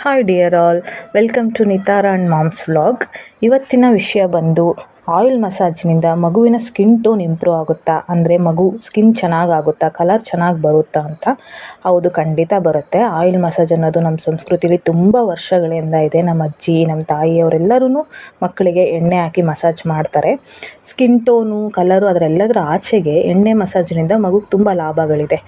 Hi dear all welcome to Nitara and moms vlog ಇವತ್ತಿನ ವಿಷಯ ಬಂದು ಆಯಿಲ್ ಮಸಾಜ್ನಿಂದ ಮಗುವಿನ ಸ್ಕಿನ್ ಟೋನ್ ಇಂಪ್ರೂವ್ ಆಗುತ್ತಾ? ಅಂದರೆ ಮಗು ಸ್ಕಿನ್ ಚೆನ್ನಾಗಾಗುತ್ತಾ? ಕಲರ್ ಚೆನ್ನಾಗಿ ಬರುತ್ತಾ ಅಂತ ಹೌದು, ಖಂಡಿತ ಬರುತ್ತೆ. ಆಯಿಲ್ ಮಸಾಜ್ ಅನ್ನೋದು ನಮ್ಮ ಸಂಸ್ಕೃತಿಲಿ ತುಂಬ ವರ್ಷಗಳಿಂದ ಇದೆ. ನಮ್ಮ ಅಜ್ಜಿ, ನಮ್ಮ ತಾಯಿಯವರೆಲ್ಲರೂ ಮಕ್ಕಳಿಗೆ ಎಣ್ಣೆ ಹಾಕಿ ಮಸಾಜ್ ಮಾಡ್ತಾರೆ. ಸ್ಕಿನ್ ಟೋನು, ಕಲರು ಅದರೆಲ್ಲದರ ಆಚೆಗೆ ಎಣ್ಣೆ ಮಸಾಜ್ನಿಂದ ಮಗುಗೆ ತುಂಬ ಲಾಭಗಳಿದೆ.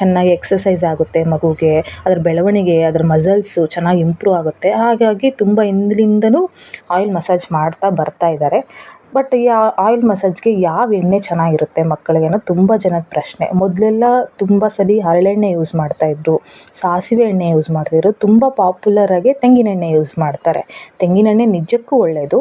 ಚೆನ್ನಾಗಿ ಎಕ್ಸಸೈಸ್ ಆಗುತ್ತೆ ಮಗುಗೆ, ಅದರ ಬೆಳವಣಿಗೆ, ಅದರ ಮಸಲ್ಸು ಚೆನ್ನಾಗಿ ಇಂಪ್ರೂವ್ ಆಗುತ್ತೆ. ಹಾಗಾಗಿ ತುಂಬ ಹಿಂದಿನಿಂದಲೂ ಆಯಿಲ್ ಮಸಾಜ್ ಮಾಡ್ತಾ ಬರ್ತಾ ಇದ್ದಾರೆ. ಬಟ್ ಈ ಆಯಿಲ್ ಮಸಾಜ್ಗೆ ಯಾವ ಎಣ್ಣೆ ಚೆನ್ನಾಗಿರುತ್ತೆ ಮಕ್ಕಳಿಗೆ ಅನ್ನೋದು ತುಂಬ ಜನದ ಪ್ರಶ್ನೆ. ಮೊದಲೆಲ್ಲ ತುಂಬ ಸಲ ಹರಳೆಣ್ಣೆ ಯೂಸ್ ಮಾಡ್ತಾಯಿದ್ರು ಸಾಸಿವೆ ಎಣ್ಣೆ ಯೂಸ್ ಮಾಡ್ತಿದ್ರು ತುಂಬ ಪಾಪ್ಯುಲರಾಗಿ ತೆಂಗಿನೆಣ್ಣೆ ಯೂಸ್ ಮಾಡ್ತಾರೆ. ತೆಂಗಿನೆಣ್ಣೆ ನಿಜಕ್ಕೂ ಒಳ್ಳೆಯದು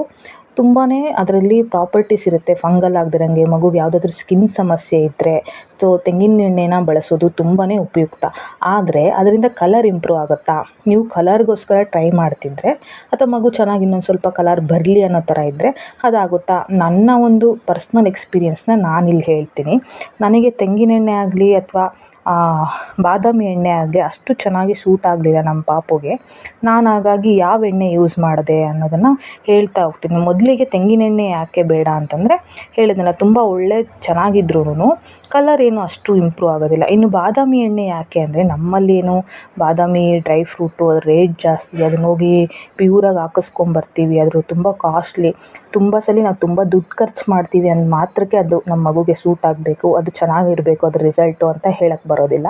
ತುಂಬಾ ಅದರಲ್ಲಿ ಪ್ರಾಪರ್ಟೀಸ್ ಇರುತ್ತೆ ಫಂಗಲ್ ಆಗದಿರಂಗೆ, ಮಗುಗೆ ಯಾವುದಾದ್ರೂ ಸ್ಕಿನ್ ಸಮಸ್ಯೆ ಇದ್ದರೆ ಸೊ ತೆಂಗಿನ ಎಣ್ಣೆನ ಬಳಸೋದು ತುಂಬಾ ಉಪಯುಕ್ತ. ಆದರೆ ಅದರಿಂದ ಕಲರ್ ಇಂಪ್ರೂವ್ ಆಗುತ್ತಾ? ನೀವು ಕಲರ್ಗೋಸ್ಕರ ಟ್ರೈ ಮಾಡ್ತಿದ್ರೆ, ಅಥವಾ ಮಗು ಚೆನ್ನಾಗಿ ಇನ್ನೊಂದು ಸ್ವಲ್ಪ ಕಲರ್ ಬರಲಿ ಅನ್ನೋ ಥರ ಇದ್ದರೆ ಅದಾಗುತ್ತಾ? ನನ್ನ ಒಂದು ಪರ್ಸ್ನಲ್ ಎಕ್ಸ್ಪೀರಿಯೆನ್ಸ್ನ ನಾನಿಲ್ಲಿ ಹೇಳ್ತೀನಿ. ನನಗೆ ತೆಂಗಿನೆಣ್ಣೆ ಆಗಲಿ ಅಥವಾ ಬಾದಾಮಿ ಎಣ್ಣೆ ಆಗಿ ಅಷ್ಟು ಚೆನ್ನಾಗಿ ಸೂಟ್ ಆಗಲಿಲ್ಲ ನಮ್ಮ ಪಾಪುಗೆ. ನಾನು ಹಾಗಾಗಿ ಯಾವ ಎಣ್ಣೆ ಯೂಸ್ ಮಾಡಿದೆ ಅನ್ನೋದನ್ನು ಹೇಳ್ತಾ ಹೋಗ್ತೀನಿ. ಮೊದಲಿಗೆ ತೆಂಗಿನೆಣ್ಣೆ ಯಾಕೆ ಬೇಡ ಅಂತಂದರೆ ಹೇಳಿದ್ನಲ್ಲ, ತುಂಬ ಒಳ್ಳೆ ಚೆನ್ನಾಗಿದ್ರೂ ಕಲರ್ ಏನು ಅಷ್ಟು ಇಂಪ್ರೂವ್ ಆಗೋದಿಲ್ಲ. ಇನ್ನು ಬಾದಾಮಿ ಎಣ್ಣೆ ಯಾಕೆ ಅಂದರೆ ನಮ್ಮಲ್ಲಿ ಏನು ಬಾದಾಮಿ ಡ್ರೈ ಫ್ರೂಟು ಅದ್ರ ರೇಟ್ ಜಾಸ್ತಿ, ಅದನ್ನ ಹೋಗಿ ಪ್ಯೂರಾಗಿ ಹಾಕಿಸ್ಕೊಂಬರ್ತೀವಿ ಅದ್ರ ತುಂಬ ಕಾಸ್ಟ್ಲಿ ತುಂಬ ಸಲ ನಾವು ತುಂಬ ದುಡ್ಡು ಖರ್ಚು ಮಾಡ್ತೀವಿ ಅಂದ ಮಾತ್ರಕ್ಕೆ ಅದು ನಮ್ಮ ಮಗುಗೆ ಸೂಟ್ ಆಗಬೇಕು, ಅದು ಚೆನ್ನಾಗಿರಬೇಕು, ಅದ್ರ ರಿಸಲ್ಟು ಅಂತ ಹೇಳಕ್ಕೆ ಬರೋದಿಲ್ಲ.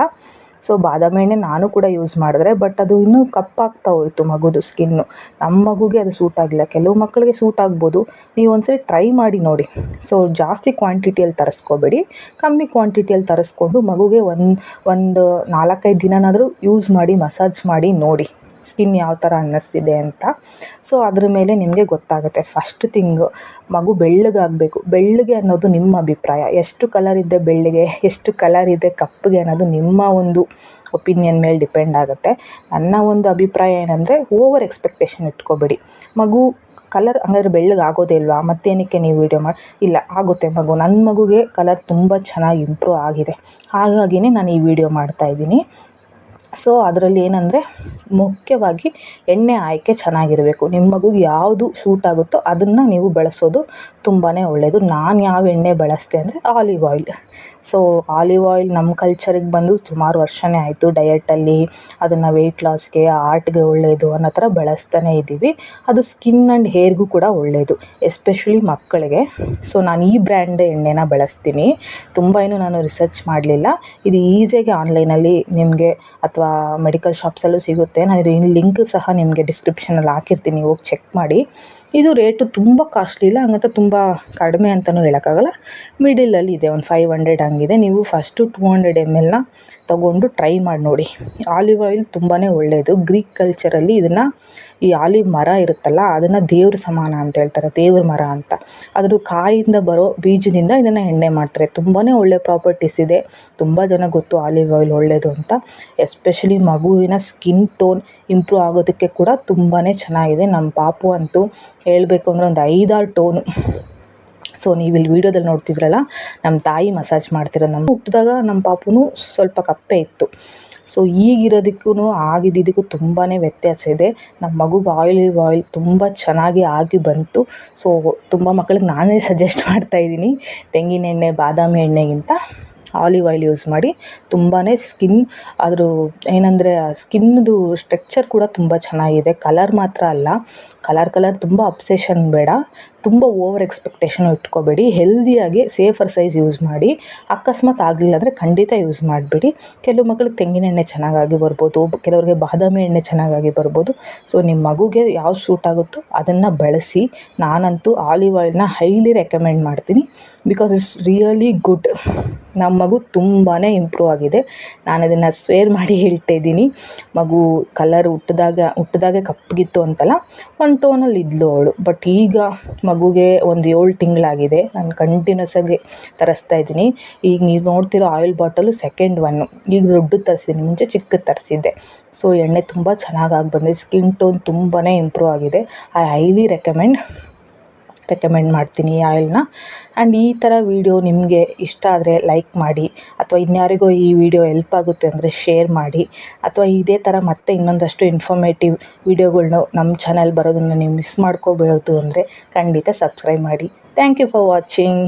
ಸೊ ಬಾದಾಮಿ ಎಣ್ಣೆ ನಾನು ಕೂಡ ಯೂಸ್ ಮಾಡಿದ್ರೆ ಬಟ್ ಅದು ಇನ್ನೂ ಕಪ್ಪಾಗ್ತಾ ಹೋಯ್ತು ಮಗುದು ಸ್ಕಿನ್ನು ನಮ್ಮ ಮಗುಗೆ ಅದು ಸೂಟ್ ಆಗಿಲ್ಲ ಕೆಲವು ಮಕ್ಕಳಿಗೆ ಸೂಟ್ ಆಗ್ಬೋದು. ನೀವು ಒಂದ್ಸರಿ ಟ್ರೈ ಮಾಡಿ ನೋಡಿ. ಸೊ ಜಾಸ್ತಿ ಕ್ವಾಂಟಿಟಿಯಲ್ಲಿ ತರಿಸ್ಕೋಬೇಡಿ. ಕಮ್ಮಿ ಕ್ವಾಂಟಿಟಿಯಲ್ಲಿ ತರಿಸ್ಕೊಂಡು ಮಗುಗೆ ಒಂದು ಒಂದು ನಾಲ್ಕೈದು ದಿನನಾದರೂ ಯೂಸ್ ಮಾಡಿ ಮಸಾಜ್ ಮಾಡಿ ನೋಡಿ. ಸ್ಕಿನ್ ಯಾವ ಥರ ಅನ್ನಿಸ್ತಿದೆ ಅಂತ. ಸೊ ಅದ್ರ ಮೇಲೆ ನಿಮಗೆ ಗೊತ್ತಾಗುತ್ತೆ. ಫಸ್ಟ್ ಥಿಂಗು ಮಗು ಬೆಳ್ಳಗಾಗಬೇಕು. ಬೆಳ್ಳಗೆ ಅನ್ನೋದು ನಿಮ್ಮ ಅಭಿಪ್ರಾಯ. ಎಷ್ಟು ಕಲರ್ ಇದೆ ಬೆಳ್ಳಗೆ, ಎಷ್ಟು ಕಲರ್ ಇದೆ ಕಪ್ಪಗೆ ಅನ್ನೋದು ನಿಮ್ಮ ಒಂದು ಒಪಿನಿಯನ್ ಮೇಲೆ ಡಿಪೆಂಡ್ ಆಗುತ್ತೆ. ನನ್ನ ಒಂದು ಅಭಿಪ್ರಾಯ ಏನಂದರೆ ಓವರ್ ಎಕ್ಸ್ಪೆಕ್ಟೇಷನ್ ಇಟ್ಕೋಬೇಡಿ. ಮಗು ಕಲರ್ ಹಂಗಾದ್ರೆ ಬೆಳ್ಳಗೆ ಆಗೋದೇ ಇಲ್ವಾ? ಮತ್ತೇನಕ್ಕೆ ನೀವು ವೀಡಿಯೋ ಮಾಡಿ? ಇಲ್ಲ, ಆಗುತ್ತೆ ಮಗು. ನನ್ನ ಮಗುಗೆ ಕಲರ್ ತುಂಬ ಚೆನ್ನಾಗಿ ಇಂಪ್ರೂವ್ ಆಗಿದೆ. ಹಾಗಾಗಿಯೇ ನಾನು ಈ ವಿಡಿಯೋ ಮಾಡ್ತಾಯಿದ್ದೀನಿ ಸೊ ಅದರಲ್ಲಿ ಏನಂದರೆ ಮುಖ್ಯವಾಗಿ ಎಣ್ಣೆ ಆಯ್ಕೆ ಚೆನ್ನಾಗಿರಬೇಕು. ನಿಮ್ಮ ಮಗುಗೆ ಯಾವುದು ಸೂಟ್ ಆಗುತ್ತೋ ಅದನ್ನು ನೀವು ಬಳಸೋದು ತುಂಬಾ ಒಳ್ಳೆಯದು ನಾನು ಯಾವ ಎಣ್ಣೆ ಬಳಸ್ತೆ ಅಂದರೆ olive oil so olive oil ನಮ್ಮ ಕಲ್ಚರಿಗೆ ಬಂದು ಸುಮಾರು ವರ್ಷನೇ ಆಯಿತು ಡಯಟಲ್ಲಿ ಅದನ್ನು ವೆಯ್ಟ್ ಲಾಸ್ಗೆ ಆರ್ಟ್ಗೆ ಒಳ್ಳೆಯದು ಅನ್ನೋ ಥರ ಬಳಸ್ತಾನೇ ಇದ್ದೀವಿ. ಅದು ಸ್ಕಿನ್ ಆ್ಯಂಡ್ ಹೇರ್ಗೂ ಕೂಡ ಒಳ್ಳೆಯದು ಎಸ್ಪೆಷಲಿ ಮಕ್ಕಳಿಗೆ. ಸೊ ನಾನು ಈ ಬ್ರ್ಯಾಂಡ್ ಎಣ್ಣೆನ ಬಳಸ್ತೀನಿ. ತುಂಬ ಏನು ನಾನು ರಿಸರ್ಚ್ ಮಾಡಲಿಲ್ಲ. ಇದು ಈಸಿಯಾಗಿ ಆನ್ಲೈನಲ್ಲಿ ನಿಮಗೆ ಅಥವಾ ಮೆಡಿಕಲ್ ಶಾಪ್ಸಲ್ಲೂ ಸಿಗುತ್ತೆ. ನಾನು ಲಿಂಕ್ ಸಹ ನಿಮಗೆ ಡಿಸ್ಕ್ರಿಪ್ಷನಲ್ಲಿ ಹಾಕಿರ್ತೀನಿ, ಹೋಗಿ ಚೆಕ್ ಮಾಡಿ. ಇದು ರೇಟು ತುಂಬ ಕಾಸ್ಟ್ಲಿ ಇಲ್ಲ, ಹಂಗಂತ ತುಂಬ ಕಡಿಮೆ ಅಂತಲೂ ಹೇಳೋಕ್ಕಾಗಲ್ಲ. ಮಿಡಿಲಲ್ಲಿ ಇದೆ, ಒಂದು ಫೈವ್ ಹಂಡ್ರೆಡ್ ಹಂಗಿದೆ. ನೀವು ಫಸ್ಟು ಟೂ ಹಂಡ್ರೆಡ್ ಎಂ ಎಲ್ನ ತೊಗೊಂಡು ಟ್ರೈ ಮಾಡಿ ನೋಡಿ. ಆಲಿವ್ ಆಯಿಲ್ ತುಂಬಾ ಒಳ್ಳೆಯದು ಗ್ರೀಕ್ ಕಲ್ಚರಲ್ಲಿ ಇದನ್ನು ಈ ಆಲಿವ್ ಮರ ಇರುತ್ತಲ್ಲ, ಅದನ್ನು ದೇವ್ರ ಸಮಾನ ಅಂತ ಹೇಳ್ತಾರೆ. ದೇವ್ರ ಮರ ಅಂತ. ಅದ್ರ ಕಾಯಿಂದ ಬರೋ ಬೀಜದಿಂದ ಇದನ್ನು ಎಣ್ಣೆ ಮಾಡ್ತಾರೆ. ತುಂಬಾ ಒಳ್ಳೆ ಪ್ರಾಪರ್ಟೀಸ್ ಇದೆ. ತುಂಬ ಜನ ಗೊತ್ತು ಆಲಿವ್ ಆಯಿಲ್ ಒಳ್ಳೆಯದು ಅಂತ. ಎಸ್ಪೆಷಲಿ ಮಗುವಿನ ಸ್ಕಿನ್ ಟೋನ್ ಇಂಪ್ರೂವ್ ಆಗೋದಕ್ಕೆ ಕೂಡ ತುಂಬಾ ಚೆನ್ನಾಗಿದೆ. ನಮ್ಮ ಪಾಪು ಅಂತೂ ಹೇಳಬೇಕು ಅಂದರೆ ಒಂದು ಐದಾರು ಟೋನು ಸೊ ನೀವು ಇಲ್ಲಿ ವೀಡಿಯೋದಲ್ಲಿ ನೋಡ್ತಿದ್ರಲ್ಲ ನಮ್ಮ ತಾಯಿ ಮಸಾಜ್ ಮಾಡ್ತಿರೋ ನಮ್ಮ ಹುಟ್ಟಿದಾಗ ನಮ್ಮ ಪಾಪುನು ಸ್ವಲ್ಪ ಕಪ್ಪೆ ಇತ್ತು. ಸೊ ಈಗಿರೋದಕ್ಕೂ ಆಗಿದ್ದಿದ್ದಕ್ಕೂ ತುಂಬಾ ವ್ಯತ್ಯಾಸ ಇದೆ. ನಮ್ಮ ಮಗುಗೆ ಆಯಿಲ್ ಆಯಿಲ್ ತುಂಬ ಚೆನ್ನಾಗಿ ಆಗಿ ಬಂತು. ಸೊ ತುಂಬ ಮಕ್ಕಳಿಗೆ ನಾನೇ ಸಜೆಸ್ಟ್ ಮಾಡ್ತಾಯಿದ್ದೀನಿ ತೆಂಗಿನೆಣ್ಣೆ, ಬಾದಾಮಿ ಎಣ್ಣೆಗಿಂತ. ಆಲಿವ್ ಆಯಿಲ್ ಯೂಸ್ ಮಾಡಿ ತುಂಬಾ ಸ್ಕಿನ್ ಅದ್ರ ಏನಂದರೆ ಸ್ಕಿನ್ದು ಸ್ಟ್ರಕ್ಚರ್ ಕೂಡ ತುಂಬ ಚೆನ್ನಾಗಿದೆ. ಕಲರ್ ಮಾತ್ರ ಅಲ್ಲ ಕಲರ್ ಕಲರ್ ತುಂಬ ಅಬ್ಸೆಷನ್ ಬೇಡ, ತುಂಬ ಓವರ್ ಎಕ್ಸ್ಪೆಕ್ಟೇಷನು ಇಟ್ಕೋಬೇಡಿ ಹೆಲ್ದಿಯಾಗಿ ಸೇಫರ್ ಸೈಜ್ ಯೂಸ್ ಮಾಡಿ, ಅಕಸ್ಮಾತ್ ಆಗಲಿಲ್ಲ ಅಂದರೆ ಖಂಡಿತ ಯೂಸ್ ಮಾಡಿಬಿಡಿ. ಕೆಲವು ಮಕ್ಳಿಗೆ ತೆಂಗಿನೆಣ್ಣೆ ಚೆನ್ನಾಗಾಗಿ ಬರ್ಬೋದು, ಕೆಲವ್ರಿಗೆ ಬಾದಾಮಿ ಎಣ್ಣೆ ಚೆನ್ನಾಗಾಗಿ ಬರ್ಬೋದು. ಸೊ ನಿಮ್ಮ ಮಗುಗೆ ಯಾವ್ದು ಸೂಟ್ ಆಗುತ್ತೋ ಅದನ್ನು ಬಳಸಿ, ನಾನಂತೂ ಆಲಿವ್ ಆಯಿಲ್ನ ಹೈಲಿ ರೆಕಮೆಂಡ್ ಮಾಡ್ತೀನಿ. ಬಿಕಾಸ್ ಇಟ್ಸ್ ರಿಯಲಿ ಗುಡ್ ನಮ್ಮ ಮಗು ತುಂಬಾ ಇಂಪ್ರೂವ್ ಆಗಿದೆ. ನಾನು ಅದನ್ನು ಸ್ವೇರ್ ಮಾಡಿ ಹೇಳ್ತಾ ಇದ್ದೀನಿ. ಮಗು ಕಲರ್ ಹುಟ್ಟಿದಾಗ, ಹುಟ್ಟಿದಾಗೆ ಕಪ್ಪಗಿತ್ತು ಅಂತಲ್ಲ ಒಂದು ಟೋನಲ್ಲಿ ಇದ್ಲು ಅವಳು. ಬಟ್ ಈಗ ಮಗುಗೆ ಒಂದು ಏಳು ತಿಂಗಳಾಗಿದೆ. ನಾನು ಕಂಟಿನ್ಯೂಸ್ ಆಗಿ ತರಿಸ್ತಾ ಇದ್ದೀನಿ. ಈಗ ನೀವು ನೋಡ್ತಿರೋ ಆಯಿಲ್ ಬಾಟಲು ಸೆಕೆಂಡ್ ಒನ್ನು ಈಗ ದೊಡ್ಡದು ತರಿಸಿದ್ದೀನಿ ಮುಂಚೆ ಚಿಕ್ಕದು ತರಿಸಿದ್ದೆ. ಸೊ ಎಣ್ಣೆ ತುಂಬ ಚೆನ್ನಾಗಾಗಿ ಬಂದಿದೆ ಸ್ಕಿನ್ ಟೋನ್ ತುಂಬಾ ಇಂಪ್ರೂವ್ ಆಗಿದೆ. ಐ ಹೈಲಿ ರೆಕಮೆಂಡ್ ರೆಕಮೆಂಡ್ ಮಾಡ್ತೀನಿ ಈ ಆಯಿಲ್ನ ಆ್ಯಂಡ್ ಈ ಥರ ವೀಡಿಯೋ ನಿಮಗೆ ಇಷ್ಟ ಆದರೆ ಲೈಕ್ ಮಾಡಿ, ಅಥವಾ ಇನ್ಯಾರಿಗೋ ಈ ವಿಡಿಯೋ ಎಲ್ಪ್ ಆಗುತ್ತೆ ಅಂದರೆ ಶೇರ್ ಮಾಡಿ, ಅಥವಾ ಇದೇ ಥರ ಮತ್ತೆ ಇನ್ನೊಂದಷ್ಟು ಇನ್ಫಾರ್ಮೇಟಿವ್ ವೀಡಿಯೋಗಳ್ನ ನಮ್ಮ ಚಾನಲ್ ಬರೋದನ್ನು ನೀವು ಮಿಸ್ ಮಾಡ್ಕೋಬಾರ್ದು ಅಂದರೆ ಖಂಡಿತ ಸಬ್ಸ್ಕ್ರೈಬ್ ಮಾಡಿ. Thank you for watching